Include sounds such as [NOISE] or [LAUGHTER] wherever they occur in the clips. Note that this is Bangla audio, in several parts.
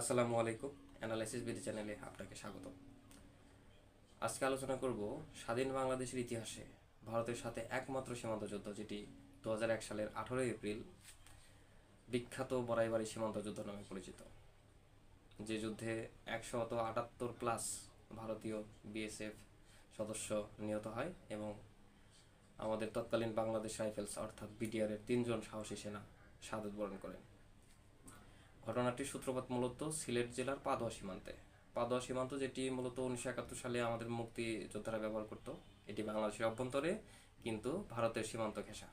আসসালামু আলাইকুম অ্যানালাইসিস বিডি চ্যানেলে আপনাকে স্বাগত আজকে আলোচনা করব স্বাধীন বাংলাদেশের ইতিহাসে ভারতের সাথে একমাত্র সীমান্ত যুদ্ধ, যেটি দু হাজার এক সালের আঠারোই এপ্রিল বিখ্যাত বড়াইবাড়ি সীমান্ত যুদ্ধ নামে পরিচিত। যে যুদ্ধে একশত আটাত্তর প্লাস ভারতীয় বিএসএফ সদস্য নিহত হয় এবং আমাদের তৎকালীন বাংলাদেশ রাইফেলস, অর্থাৎ বিডিআরের তিনজন সাহসী সেনা শাহাদত বরণ করেন। ঘটনাটির সূত্রপাত মূলত সিলেট জেলার পাদোয়া সীমান্তে। পাদোয়া সীমান্ত যেটি মূলত উনিশশো একাত্তর সালে আমাদের মুক্তি যোদ্ধারা ব্যবহার করত, এটি বাংলাদেশের অভ্যন্তরে কিন্তু ভারতের সীমান্ত ঘেঁষা।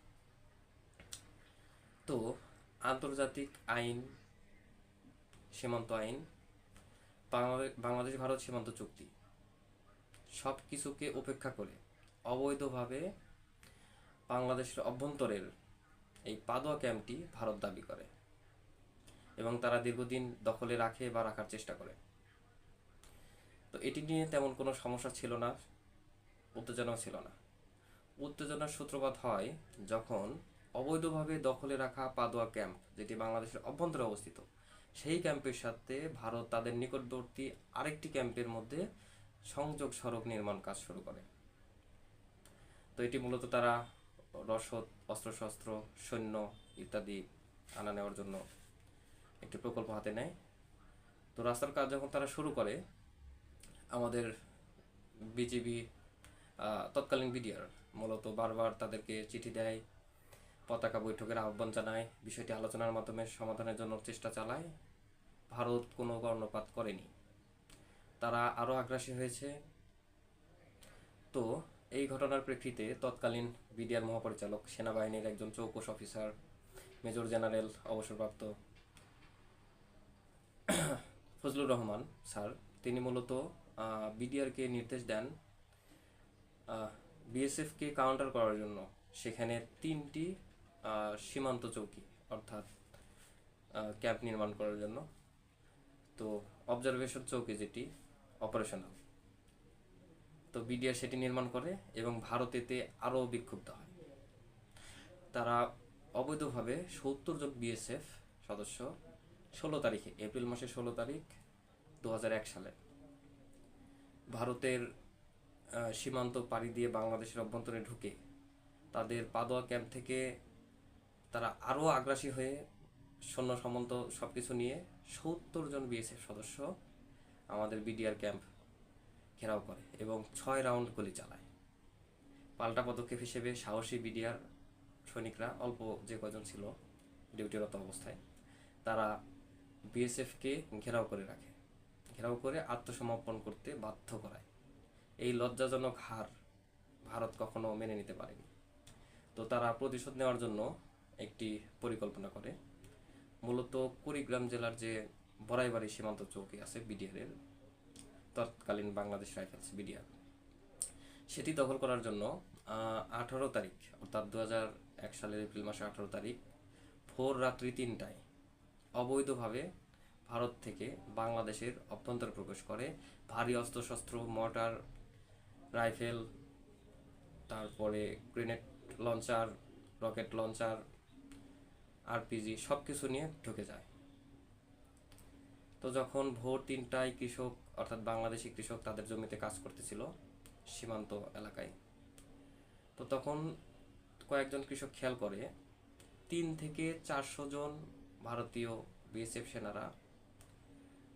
তো, আন্তর্জাতিক আইন, সীমান্ত আইন, বাংলাদেশ ভারত সীমান্ত চুক্তি সব কিছুকে উপেক্ষা করে অবৈধভাবে বাংলাদেশের অভ্যন্তরের এই পাদোয়া ক্যাম্পটি ভারত দাবি করে। এবং তারা দীর্ঘদিন দখলে রাখে বা রাখার চেষ্টা করে। তো এটি নিয়ে তেমন কোনো সমস্যা ছিল না, উত্তেজনাও ছিল না। উত্তেজনার সূত্রপাত হয় যখন অবৈধভাবে দখলে রাখা পাদোয়া ক্যাম্প, যেটি বাংলাদেশের অভ্যন্তরে অবস্থিত, সেই ক্যাম্পের সাথে ভারত তাদের নিকটবর্তী আরেকটি ক্যাম্পের মধ্যে সংযোগ সড়ক নির্মাণ কাজ শুরু করে। তো এটি মূলত তারা রসদ, অস্ত্রশস্ত্র, সৈন্য ইত্যাদি আনা নেওয়ার জন্য একটি প্রকল্প হাতে নেয়। তো রাস্তার কাজ যখন তারা শুরু করে, আমাদের বিজেপি তৎকালীন বিডিআর মূলত বারবার তাদেরকে চিঠি দেয়, পতাকা বৈঠকের আহ্বান জানায়, বিষয়টি আলোচনার মাধ্যমে সমাধানের জন্য চেষ্টা চালায়। ভারত কোনো কর্ণপাত করেনি। তারা আরও আগ্রাসী হয়েছে। তো এই ঘটনার প্রেক্ষিতে তৎকালীন বিডিআর মহাপরিচালক, সেনাবাহিনীর একজন চৌকস অফিসার, মেজর জেনারেল, অবসরপ্রাপ্ত ফজলুর রহমান, স্যার। তিনি মূলত বিডিআরকে নির্দেশ দেন বিএসএফকে কাউন্টার করার জন্য। সেখানে তিনটি সীমান্ত চৌকি, অর্থাৎ ক্যাম্প নির্মাণ করার জন্য। তো অবজারভেশন চৌকি যেটি অপারেশনাল তো বিডিআর সেটি নির্মাণ করে এবং ভারতেতে আরও বিক্ষুব্ধ হয়। তারা অবৈধভাবে সত্তর জন বিএসএফ সদস্য ষোলো তারিখে, এপ্রিল মাসের ষোলো তারিখ দু হাজার এক সালে। ভারতের সীমান্ত পাড়ি দিয়ে বাংলাদেশের অভ্যন্তরে ঢুকে তাদের পাদোয়া ক্যাম্প থেকে তারা আরও আগ্রাসী হয়ে সৈন্য সামন্ত সব কিছু নিয়ে সত্তর জন বিএসএফ সদস্য আমাদের বিডিআর ক্যাম্প ঘেরাও করে এবং ছয় রাউন্ড গুলি চালায়। পাল্টা পদক্ষেপ হিসেবে সাহসী বিডিআর সৈনিকরা, অল্প যে কজন ছিল, ডিউটিরত অবস্থায়, তারা বিএসএফকে ঘেরাও করে রাখে। ঘেরাও করে আত্মসমর্পণ করতে বাধ্য করায়। এই লজ্জাজনক হার ভারত কখনো মেনে নিতে পারেনি। তো তারা প্রতিশোধ নেওয়ার জন্য একটি পরিকল্পনা করে। মূলত কুড়িগ্রাম জেলার যে বড়াইবাড়ি সীমান্ত চৌকি আছে বিডিআরের তৎকালীন বাংলাদেশ রাইফেলস বিডিআর সেটি দখল করার জন্য আঠারো তারিখ, অর্থাৎ দু হাজার এক সালের এপ্রিল মাসের আঠারো তারিখ, ভোর রাত্রি তিনটায় অবৈধভাবে ভারত থেকে বাংলাদেশের অভ্যন্তরে প্রবেশ করে। ভারী অস্ত্রশস্ত্র, মর্টার রাইফেল, তারপরে grenade launcher, rocket launcher, RPG সব কিছু নিয়ে ঢুকে যায়। তো যখন ভোর তিনটায় কৃষক, অর্থাৎ বাংলাদেশি কৃষক তাদের জমিতে কাজ করতেছিল সীমান্ত এলাকায়, তো তখন কয়েকজন কৃষক খেয়াল করে, তিন থেকে চারশো জন ভারতীয় বিএসএফ সেনারা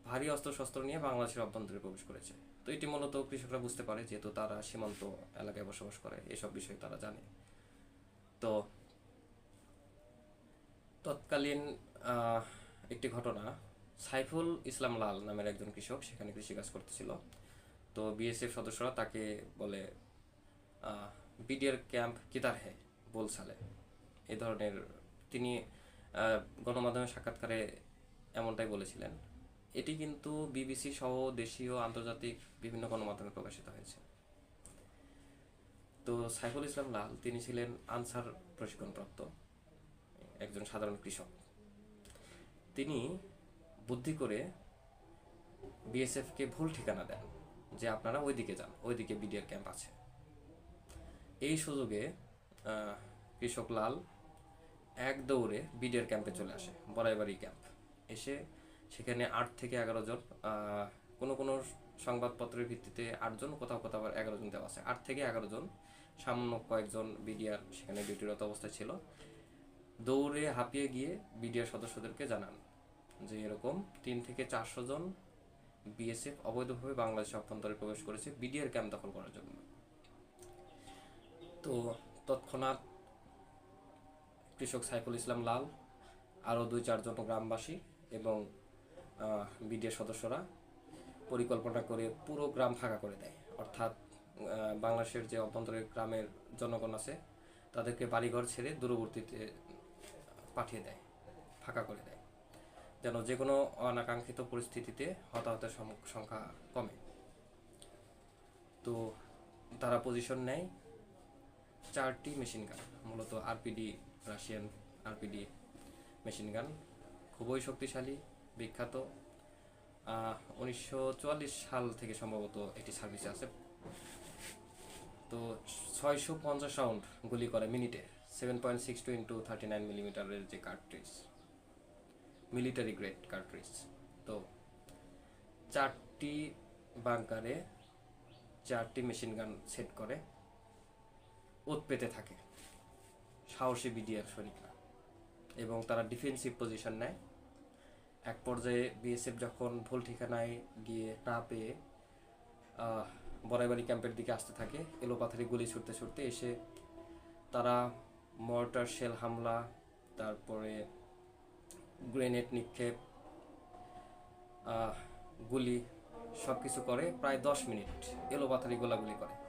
ভারী অস্ত্রশস্ত্র নিয়ে বাংলাদেশের অভ্যন্তরে প্রবেশ করেছে। তো এটি মূলত কৃষকরা বুঝতে পারে যেহেতু তারা সীমান্ত এলাকায় বসবাস করে, এসব বিষয়ে তারা জানে। তো তৎকালীন একটি ঘটনা, সাইফুল ইসলাম লাল নামের একজন কৃষক সেখানে কৃষিকাজ করতেছিল। তো বিএসএফ সদস্যরা তাকে বলে বিডিআর ক্যাম্প কিতার হে বলসালে এ ধরনের তিনি গণমাধ্যমে সাক্ষাৎকারে এমনটাই বলেছিলেন। এটি কিন্তু বিবিসি সহ দেশীয় আন্তর্জাতিক বিভিন্ন গণমাধ্যমে প্রকাশিত হয়েছে। তো সাইফুল ইসলাম লাল, তিনি ছিলেন আনসার প্রশিক্ষণপ্রাপ্ত একজন সাধারণ কৃষক। তিনি বুদ্ধি করে বিএসএফকে ভুল ঠিকানা দেন যে আপনারা ওইদিকে যান, ওইদিকে বিডিআর ক্যাম্প আছে। এই সুযোগে কৃষক লাল এক দৌড়ে বিডিআর ক্যাম্পে চলে আসে, বড়াইবাড়ি ক্যাম্প। এসে সেখানে আট থেকে এগারো জন কোনো কোনো সংবাদপত্রের ভিত্তিতে আটজন কোথাও কোথাও আবার এগারো জন দেওয়া আছে। আট থেকে এগারো জন, সামান্য কয়েকজন বিডিআর সেখানে ডিউটিরত অবস্থায় ছিল। দৌড়ে হাঁপিয়ে গিয়ে বিডিআর সদস্যদেরকে জানান যে, এরকম তিন থেকে চারশো জন বিএসএফ অবৈধভাবে বাংলাদেশের অভ্যন্তরে প্রবেশ করেছে, বিডিআর ক্যাম্প দখল করার জন্য। তো তৎক্ষণাৎ কৃষক সাইফুল ইসলাম লাল, আরও দুই চারজন গ্রামবাসী এবং বিডিআর সদস্যরা পরিকল্পনা করে পুরো গ্রাম ফাঁকা করে দেয়। অর্থাৎ বাংলাদেশের যে অভ্যন্তরের গ্রামের জনগণ আছে, তাদেরকে বাড়িঘর ছেড়ে দূরবর্তীতে পাঠিয়ে দেয়, ফাঁকা করে দেয়। যেন যে কোনো অনাকাঙ্ক্ষিত পরিস্থিতিতে হতাহতের সংখ্যা কমে। তো তারা পজিশন নেয় চারটি মেশিন গান মূলত RPD Russian RPD machine gun খুবই শক্তিশালী, বিখ্যাত। উনিশশো চুয়াল্লিশ সাল থেকে সম্ভবত এটি সার্ভিসে আছে। তো ছয়শো পঞ্চাশ রাউন্ড গুলি করে মিনিটে seven point six two into thirty nine মিলিমিটারের যে কার্ট্রিজ মিলিটারি গ্রেড কার্ট্রিজ তো চারটি বাংকারে চারটি মেশিন গান সেট করে ওত পেতে থাকে। সাহসী বিডিআর সৈনিকরা এবং তারা ডিফেন্সিভ পজিশন নেয়। এক পর্যায়ে বিএসএফ যখন ভুল ঠিকানায় গিয়ে না পেয়ে আহ, বড়াইবাড়ি ক্যাম্পের দিকে আসতে থাকে এলোপাথারি গুলি ছুটতে ছুটতে এসে তারা মর্টার শেল হামলা তারপরে গ্রেনেড নিক্ষেপ গুলি সব কিছু করে। প্রায় দশ মিনিট এলোপাথারি গোলাগুলি করে।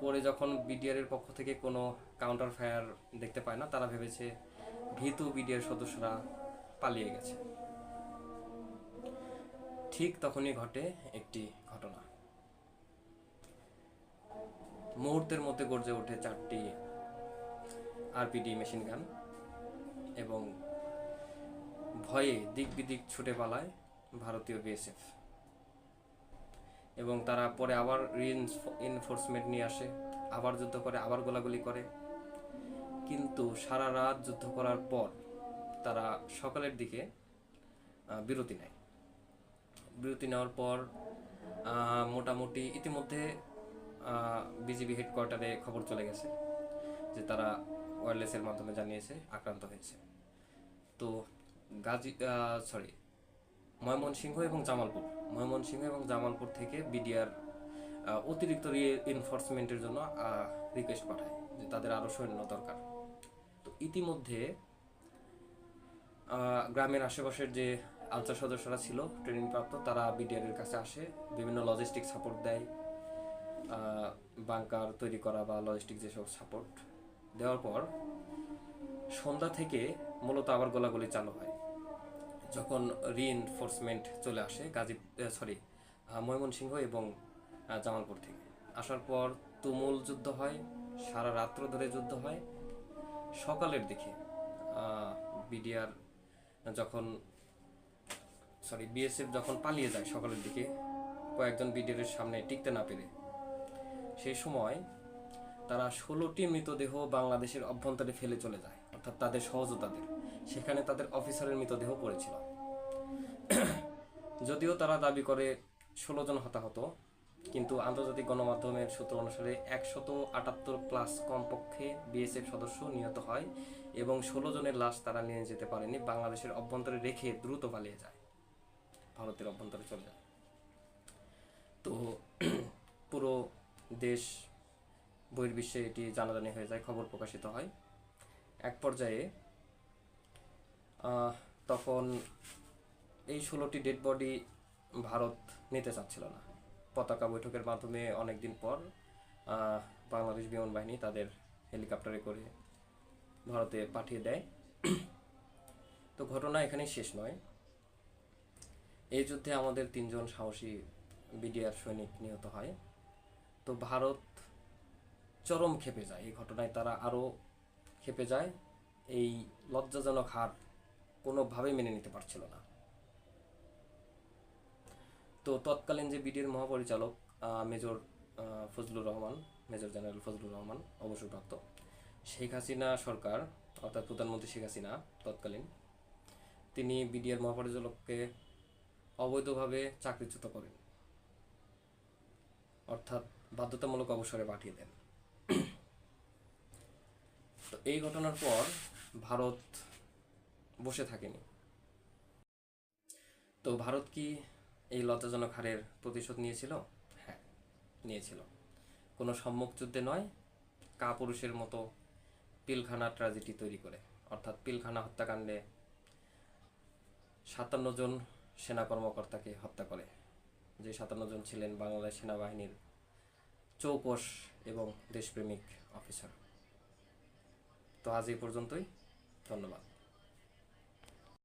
পরে যখন বিডিআর এর পক্ষ থেকে কোনো কাউন্টার ফায়ার দেখতে পায় না, তারা ভেবেছে ভীতু বিডিআর সদস্যরা পালিয়ে গেছে। ঠিক তখনই ঘটে একটি ঘটনা। মুহূর্তের মধ্যে গর্জে ওঠে চারটি আরপিডি মেশিন গান এবং ভয়ে দিক বিদিক ছুটে পালায় ভারতীয় বিএসএফ এবং তারা পরে আবার রিএনফোর্সমেন্ট নিয়ে আসে, আবার যুদ্ধ করে, আবার গোলাগুলি করে। কিন্তু সারা রাত যুদ্ধ করার পর তারা সকালের দিকে বিরতি নেয়। বিরতি নেওয়ার পর মোটামুটি ইতিমধ্যে বিজিবি হেডকোয়ার্টারে খবর চলে গেছে যে তারা ওয়্যারলেসের মাধ্যমে জানিয়েছে, আক্রান্ত হয়েছে। তো গাজী সরি ময়মনসিংহ এবং জামালপুর ময়মনসিংহ এবং জামালপুর থেকে বিডিআর অতিরিক্ত এনফোর্সমেন্টের জন্য রিকোয়েস্ট পাঠায় যে তাদের আরও সৈন্য দরকার। তো ইতিমধ্যে গ্রামের আশেপাশের যে আনসার সদস্যরা ছিল ট্রেনিং প্রাপ্ত তারা বিডিআর এর কাছে আসে, বিভিন্ন লজিস্টিক সাপোর্ট দেয় বাংকার তৈরি করা বা লজিস্টিক যেসব সাপোর্ট দেওয়ার পর সন্ধ্যা থেকে মূলত আবার গোলাগুলি চালু হয়। যখন রিএনফোর্সমেন্ট চলে আসে গাজী সরি ময়মনসিংহ এবং জামালপুর থেকে। আসার পর তুমুল যুদ্ধ হয়, সারা রাত্র ধরে যুদ্ধ হয়। সকালের দিকে বিডিআর যখন সরি বিএসএফ যখন পালিয়ে যায় সকালের দিকে, কয়েকজন বিডিআর এর সামনে টিকতে না পেরে সেই সময় তারা ষোলোটি মৃতদেহ বাংলাদেশের অভ্যন্তরে ফেলে চলে যায়, অর্থাৎ তাদের সহযোদ্ধাদের। সেখানে তাদের অফিসারের মৃতদেহ পড়েছিল। যদিও তারা দাবি করে ষোলো জন হতাহত, কিন্তু আন্তর্জাতিক গণমাধ্যমের সূত্র অনুসারে একশত আটাত্তর প্লাস কমপক্ষে বিএসএফ সদস্য নিহত হয় এবং ষোলো জনের লাশ তারা নিয়ে যেতে পারেনি, বাংলাদেশের অভ্যন্তরে রেখে দ্রুত পালিয়ে যায়। ভারতের অভ্যন্তরে চলে যায়। তো [CLEARS THROAT] পুরো দেশ বহির্বিশ্বে এটি জানাজানি হয়ে যায়, খবর প্রকাশিত হয়। এক পর্যায়ে তখন এই ষোলোটি ডেড বডি ভারত নিতে চাচ্ছিল না। পতাকা বৈঠকের মাধ্যমে অনেকদিন পর বাংলাদেশ বিমান বাহিনী তাদের হেলিকপ্টারে করে ভারতে পাঠিয়ে দেয়। তো ঘটনা এখানেই শেষ নয়। এই যুদ্ধে আমাদের তিনজন সাহসী বিডিআর সৈনিক নিহত হয়। তো ভারত চরম ক্ষেপে যায়। এই ঘটনায় তারা আরও ক্ষেপে যায়। এই লজ্জাজনক হার কোনোভাবেই মেনে নিতে পারছিল না। তো তৎকালীন যে বিডির মহাপরিচালক major Fazlur Rahman, major general Fazlur Rahman, অবসরপ্রাপ্ত, শেখ হাসিনা সরকার, অর্থাৎ প্রধানমন্ত্রী শেখ হাসিনা তৎকালীন, তিনি বিডিআর মহাপরিচালককে অবৈধভাবে চাকরিচ্যুত করেন। অর্থাৎ বাধ্যতামূলক অবসরে পাঠিয়ে দেন। তো এই ঘটনার পর ভারত বসে থাকেনি। তো ভারত কি এই লজ্জাজনক হারের প্রতিশোধ নিয়েছিল? হ্যাঁ নিয়েছিল। কোনো সম্মুখ যুদ্ধে নয় কা পুরুষের মতো পিলখানা ট্র্যাজেডি তৈরি করে। অর্থাৎ পিলখানা হত্যাকাণ্ডে সাতান্ন জন সেনা কর্মকর্তাকে হত্যা করে। যে সাতান্ন জন ছিলেন বাংলাদেশ সেনাবাহিনীর চৌকস এবং দেশপ্রেমিক অফিসার। তো আজ এই পর্যন্তই। ধন্যবাদ।